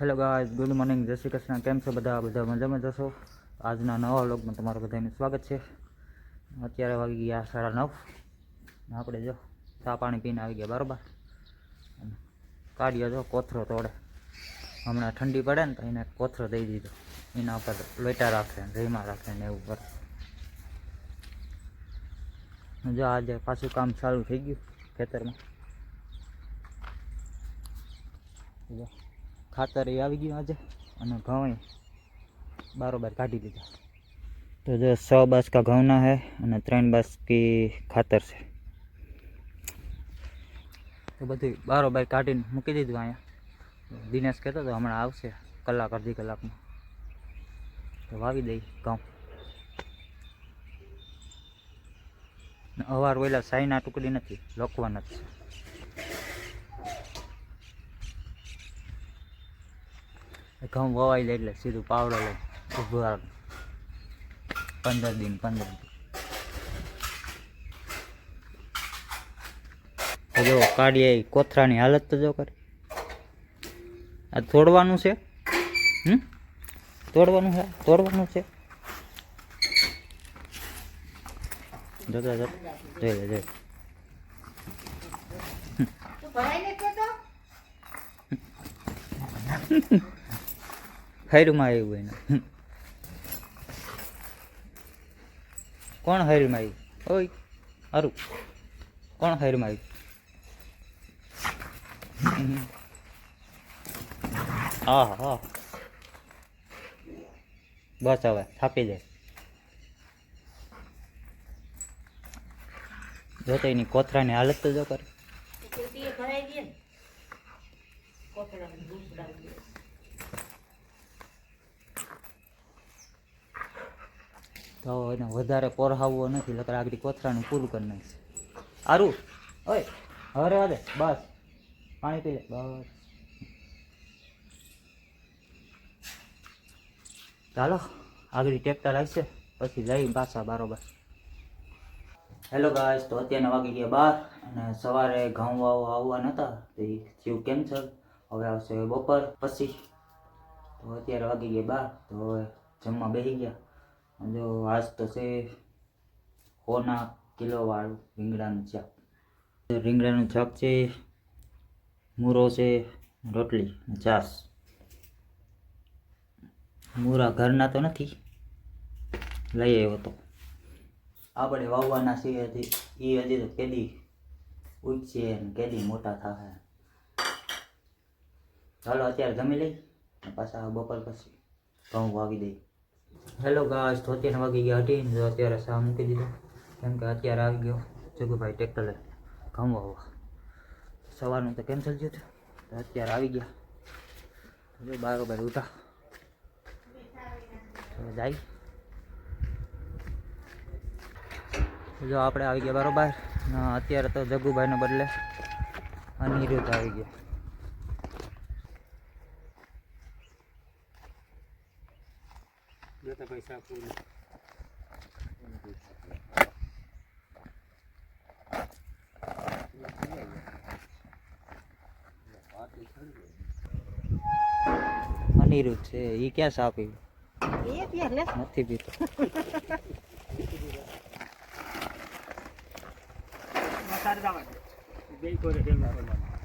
Hello guys good morning જય શ્રી કૃષ્ણ, કેમ છો બધા? બધા મજામાં જશો આજના નવા વ્લોગમાં તમારું બધાનું સ્વાગત છે. અત્યારે વાગી ગયા સાડા નવ. આપણે જો ચા પાણી પીને આવી ગયા, બરાબર? કાઢ્યો જો કોથરો તોડે. હમણાં ઠંડી પડે ને તો એને કોથરો દઈ દીધો. એના ઉપર લોટા રાખે રેમાં રાખે ને એવું કરે. જો આજે પાછું કામ ચાલુ થઈ ગયું ખેતરમાં. ખાતર એ આવી ગયું આજે અને ઘઉં બારોબાર કાઢી લીધા તો જો છ બાસકા ઘઉંના છે અને ત્રણ બાસકી ખાતર છે. તો બધું બારોબાર કાઢીને મૂકી દીધું અહીંયા. દિનેશ કહેતો હતો હમણાં આવશે કલાક અડધી કલાકમાં. તો વાવી દઈ ઘઉં. અવાર વહેલા સાઈના ટુકડી નથી લોકવાના જ છે. ઘઉં વવાઈ લે એટલે સીધું પાવડો લઈ ઉભું પંદર દિન પંદર દિન જો કાઢીએ કોથરાની હાલત તો જો કરે. આ તોડવાનું છે? હમ? તોડવાનું છે? તોડવાનું છે? જતા જતા. જોઈ લે જઈ હૈરમાં આવ્યું એને. કોણ હૈરમાં આવ્યું? ઓય, હારું. કોણ હૈરમાં આવ્યું? હા હા. બસ હવે, થાપી જાય. જો તો એની કોથરાની હાલત તો જો કરે. તો એને વધારે પોરહાવવો નથી લકર આગળ કોથરાનું પૂરું કરી નાખશે. સારું ઓય હવે રહેવા બસ, પાણી પી લે, બસ. ચાલો, આગળ ટેક્ટર આવશે, પછી જઈ પાછા બરોબર. હેલો ગાઈસ તો અત્યારના વાગી ગયા બાર, અને સવારે ઘઉં વાવ આવવા નહોતા તો એ થયું કેન્સલ હવે આવશે બપોર પછી. તો અત્યારે વાગી ગયા બાર, તો હવે જમવા બેસી ગયા. જો આજ તો છે કોના કિલોવાળું રીંગણાનું શાક? રીંગણાનું શાક છે, મૂરો છે, રોટલી અને મૂરા ઘરના તો નથી. લઈ આવ્યો તો. આપણે વાવવાના છીએ હજી. એ હજી તો કેદી ઉગશે કેદી મોટા થાય ચાલો અત્યારે જમી લઈ પાછા બપોર પછી ઘઉં વાવી દઈ. હેલો ગાઈસ તો અત્યારે વાગી ગયા અઢી ને જો અત્યારે સા મૂકી દીધો. કેમ કે અત્યારે આવી ગયો. જગુભાઈ ટ્રેક્ટર લઈ સવારનું તો કેન્સલ થયું હતું. તો અત્યારે આવી ગયા. જો બારોબાર ઉઠા. જાય. જો આપણે આવી ગયા બરોબર. અત્યારે તો જગુભાઈને બદલે અનિરુદ્ધ આવી ગયા. પૈસા પૂરું અનિરુદ્ધ છે એ ક્યાં સા પીવું એ પીએ લે નથી પીતો મસાર જવા બે કોરે પેલું કરવાનું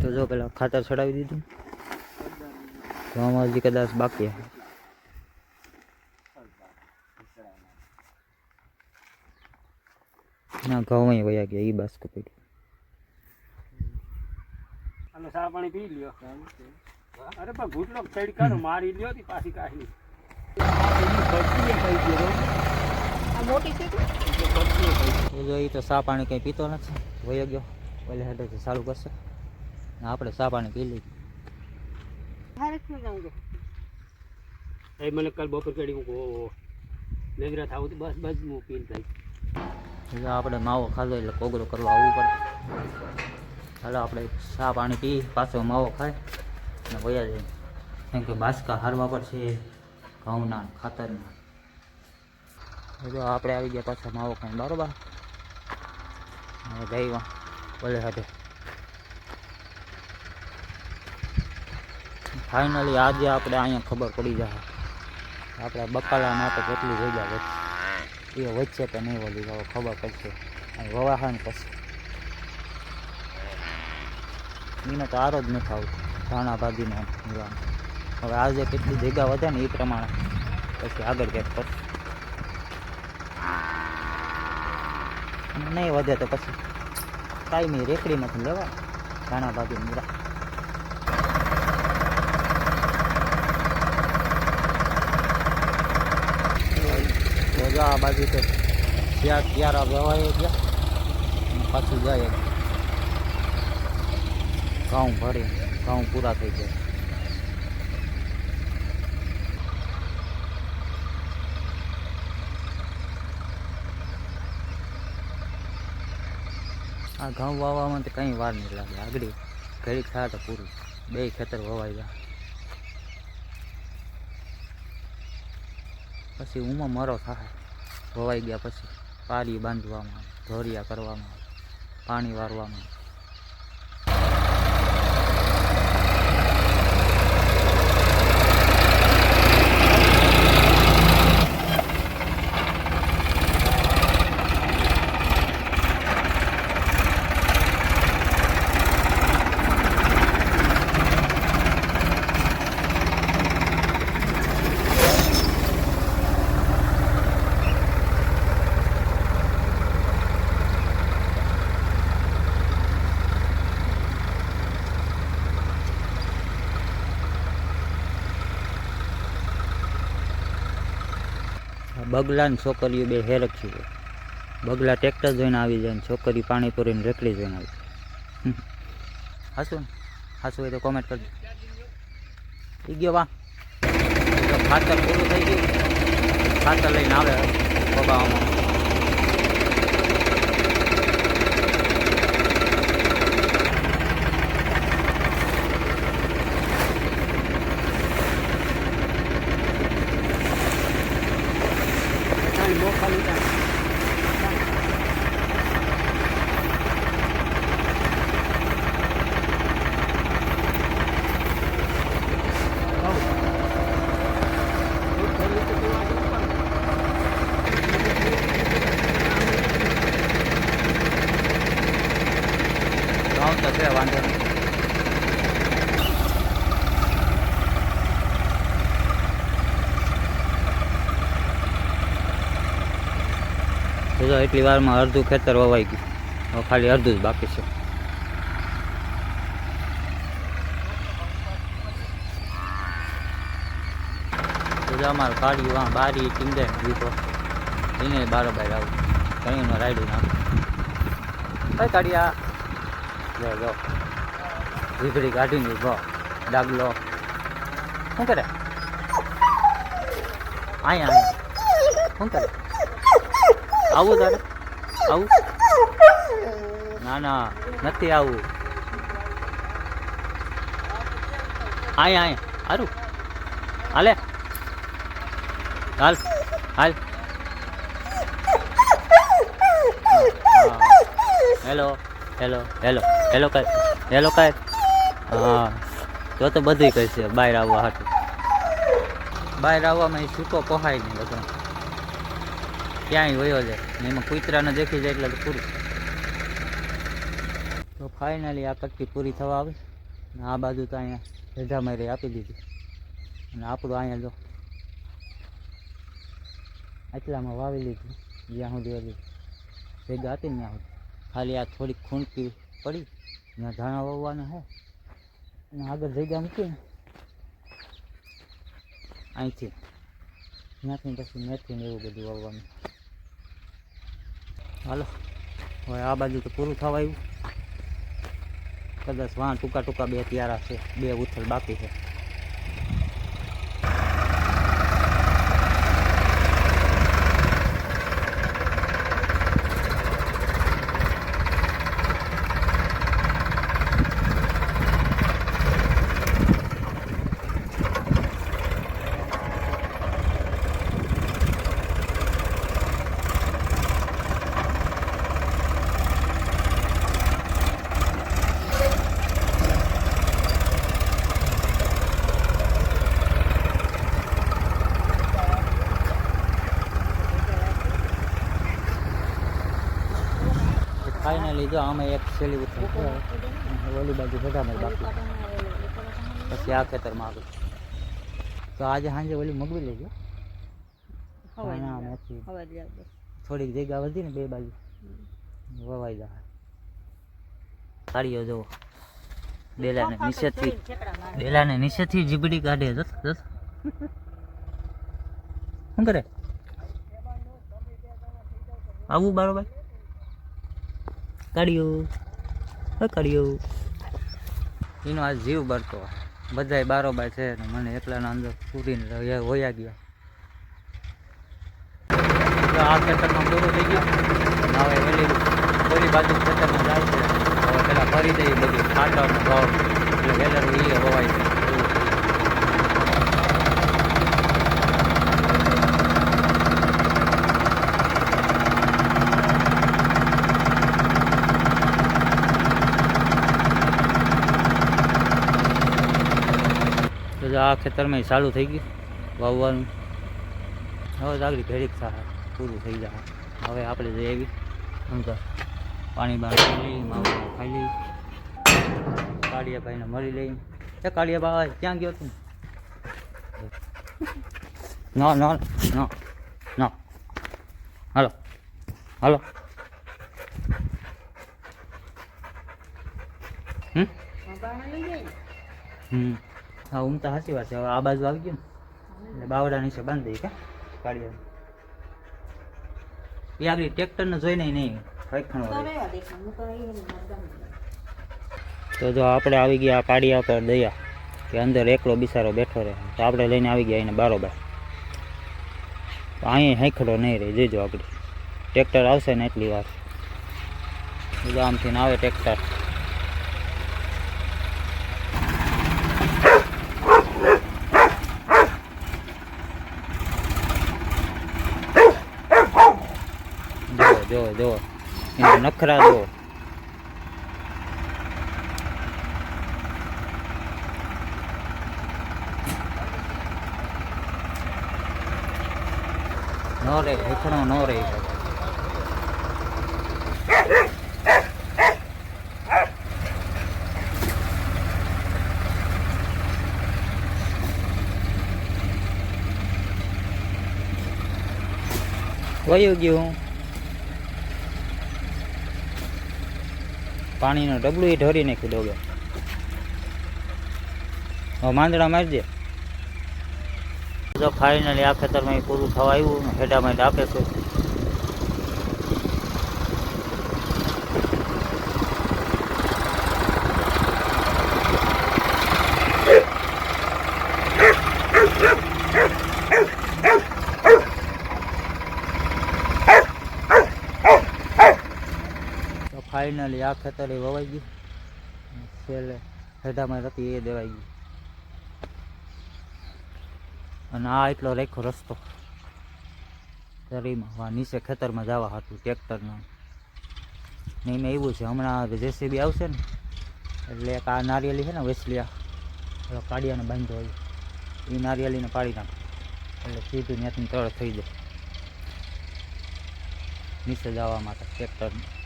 તો જો પેલા ખાતર ચડાવી દીધું. તો આમાં હજી કદાચ બાકી ના ઘઉં વયા ગયા એ બાસ્કો પડ્યું. અને સા પાણી પી લ્યો. અરે પણ ઘૂંટલો સાઈડ મારી લ્યો તી પાછી કાઢી. મોટી છે તો એ તો સા પાણી કંઈ પીતો નથી. વયો ગયો. ઓલે હેઠળથી ચાલુ કરશે. ને આપણે સા પાણી પી લઈ હારે ક્યાં જાઉં છું? એ મને કાલ બપોર કાઢી મૂકો. મેઘરા થાવું બસ બસ હું પીન થાય એટલે આપણે માવો ખાધો એટલે કોગરો કરવા આવવું પડે. ચાલો આપણે ચા પાણી પી પાછો માવો ખાય અને વયા જાય કેમ કે બાસકા હારવા પડશે ઘઉંના ખાતરના. જો આપણે આવી ગયા પાછા માવો ખાઈ બરોબર? હવે જઈ બોલે સાથે ફાઇનલી આજે આપણે અહીંયા ખબર પડી જાય. આપણે બકાલા માટે કેટલી જગ્યા વધશે એ વચ્ચે તો નહીં વળી જાવ ખબર પડશે. અને વવાહન પછી. એને તો આરો જ નથી આવતો. ધાણા ભાગીને હવે આજે કેટલી જગ્યા વધે ને એ પ્રમાણે પછી આગળ ક્યાંક કરશે નહીં વધે તો પછી. કાંઈ રેકડીમાંથી લેવા. ધાણા ભાગી મૂરા. આ બાજુ તો ત્યાં ક્યારા વ્યવહાર ગયા પાછું જાય. ઘઉં ભરી ઘઉં પૂરા થઈ ગયા આ ઘઉં વાવવામાં તો કંઈ વાર નહીં લાગે. આગળ ઘડીક થાય તો પૂરું. બે ખેતર વવાઈ જાય. પછી ઉમાં મરો થાય. વવાઈ ગયા પછી પારી બાંધવામાં ધોરિયા કરવામાં પાણી વારવામાં બગલા છોકરીઓ બે હેરખ્યું છે બગલા ટ્રેક્ટર જોઈને આવી જાય ને છોકરી પાણી પૂરીને રેકડી જોઈને આવી હાસું હાસું હોય તો કોમેન્ટ કરજો. થઈ ગયો વા ખાતર પૂરું થઈ ગયું. ખાતર લઈને આવે પબાવામાં તો છે, વાંધો નહીં. એટલી વારમાં અડધું ખેતર વવાઈ ગયું. હવે ખાલી અડધું જ બાકી છે. અમારું કાઢ્યું વાં બારી ચીંદે દીધો એને બારોબાર આવું. ઘણીમાં રાયડું નાખું કઈ કાઢ્યા જો જો વીજળી કાઢીને ઊભો. ડાગલો શું કરે? અહીંયા શું કરે? આવું તારે? આવું? ના ના, નથી આવું. અહીંયા અહીંયા સારું હાલે. હાલ. હાલ. હેલો. હેલો હેલો હેલો કાંઈ હેલો કાંઈ હા, તો તો બધું કરશે. બહાર આવવા હાટું. બહાર આવવામાં એ સૂકો પહાય નહીં બધો. ક્યાંય વયો જાય. એમાં કૂતરાને દેખી જાય એટલે પૂરું. તો ફાઇનલી આ કટકી પૂરી થવા આવે. ને આ બાજુ તો અહીંયા રેઢા મારી આપી દીધી. અને આપણું અહીંયા જો એટલામાં વાવી લીધું. જ્યાં સુધી ભેગા હતી ત્યાં સુધી. ખાલી આ થોડીક ખૂંટકી પડી ત્યાં ધાણા વાવવાના હે. અને આગળ જગ્યા મૂકીને. અહીંથી. ત્યાંથી પછી મેથી ને એવું બધું વાવવાનું. હાલો. હવે આ બાજુ તો પૂરું થવા આવ્યું. કદાચ વાં ટૂંકા ટૂંકા બે ત્યારા છે બે ઉથલ બાકી છે. જો આમાં એક સેલી ઉતરી ઓલી બાજુ બધામાં બાકી. પછી આ ખેતરમાં આગળ. તો આજે સાંજે ઓલી મગવી લેજો. થોડીક જગ્યા વધી ને બે બાજુ. વવાઈ જાય. કાઢીઓ જુઓ. બેલાને નીચેથી બેલાને નીચેથી જીબડી કાઢે જો જો શું કરે? આવું બરોબર કાઢ્યું હે કાઢ્યું એનો આ જીવ ભરતો બધાય બારોબાર છે ને મને એકલાના અંદર પૂરીને હોયા ગયા. આ ખેતરમાં પૂરું થઈ ગયું. હવે ઓલી ઓલી બાજુ ખેતરમાં જાય છે. હવે પેલા ફરી દઈએ બધું ખાતરનો ભાવ એટલે વેલર એ હોવાય છે. આ ખેતરમાં ચાલુ થઈ ગયું વાવવાનું. હવે તો આગળ ઘડીક થાય પૂરું થઈ જાય. હવે આપણે જઈ આવી અંદર પાણી બાણી પી લઈ માવું ખાઈ લઈ કાળિયા ભાઈને મળી લઈ એ કાળિયા ભાઈ ક્યાં ગયો તું? ના ના ના ના. હાલો હાલો. હમ? બાબાને લઈ જાય ને. હમ. હા ઉમતા તો સાચી વાત છે. હવે આ બાજુ આવી ગયું ને એટલે બાવડા નીચે બાંધી દઈએ કે? કાઢીએ એ આગળ ટ્રેક્ટરને જોઈને નહીં ખણો તો જો આપણે આવી ગયા કાઢિયા પર દયા કે અંદર એકલો બિસારો બેઠો રહે. તો આપણે લઈને આવી ગયા એને બારોબાર. અહીં અહીંયા હેખડો નહીં રહે જોજો આગળ. ટ્રેક્ટર આવશે ને એટલી વાર. ગામથી આમથી ને આવે ટ્રેક્ટર. જો જો. એના નખરા જો. નો રે હેખણો નો રે. વયું ગયું પાણીનું ડબલું એ ઢોરી નાખ્યું ડોગે. હવે માંદડા મારજે. જો ફાઇનલી આ ખેતરમાં પૂરું થવા આવ્યું, હેડામાં આપે છે તો ફાઇનલી આ ખેતર વવાઈ ગયું. છેલ્લે હેડામાં હતી એ દેવાઈ ગયું અને આ એટલો રેખો રસ્તો. શરીરમાં નીચે ખેતરમાં જવા હતું ટ્રેક્ટરના. નહીં મેં એવું છે, હમણાં જેસીબી આવશે ને, એટલે એક આ નારિયેલી છે ને વેસલિયા, પેલો કાઢિયાને બાંધ્યો હોય. એ નારિયેલીને પાડી નાખે. એટલે સીધું ત્યાંથી તળ થઈ જાય. નીચે જવા માટે ટ્રેક્ટરને.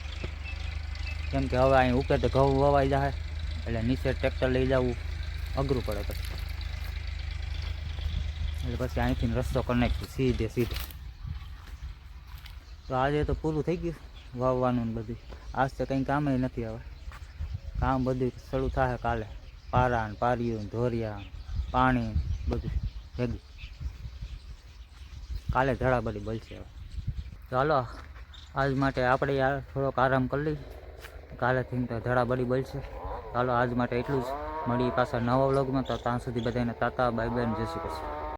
કેમ કે હવે અહીં ઉપર તો ઘઉં વવાઈ જાય એટલે નીચે ટ્રેક્ટર લઈ જવું, અઘરું પડે પછી. એટલે પછી અહીંથી રસ્તો કરી નાખ્યો સીધે સીધે. તો આજે તો પૂરું થઈ ગયું વાવવાનું ને બધું. આજ તો કંઈ કામે નથી હવે. કામ બધું શરૂ થાય કાલે. પારા ને પારિયું ધોરિયા પાણી બધું ભેગું. કાલે ધડાબડી બળશે હવે. ચાલો આજ માટે આપણે યાર થોડોક આરામ કરી લઈએ. કાલેથી તો ધડાબડી બળશે ચાલો આજ માટે એટલું જ. મળીએ પાછા નવા વ્લોગમાં. તો ત્યાં સુધી બધાને તાતા બાય બાય જય શ્રી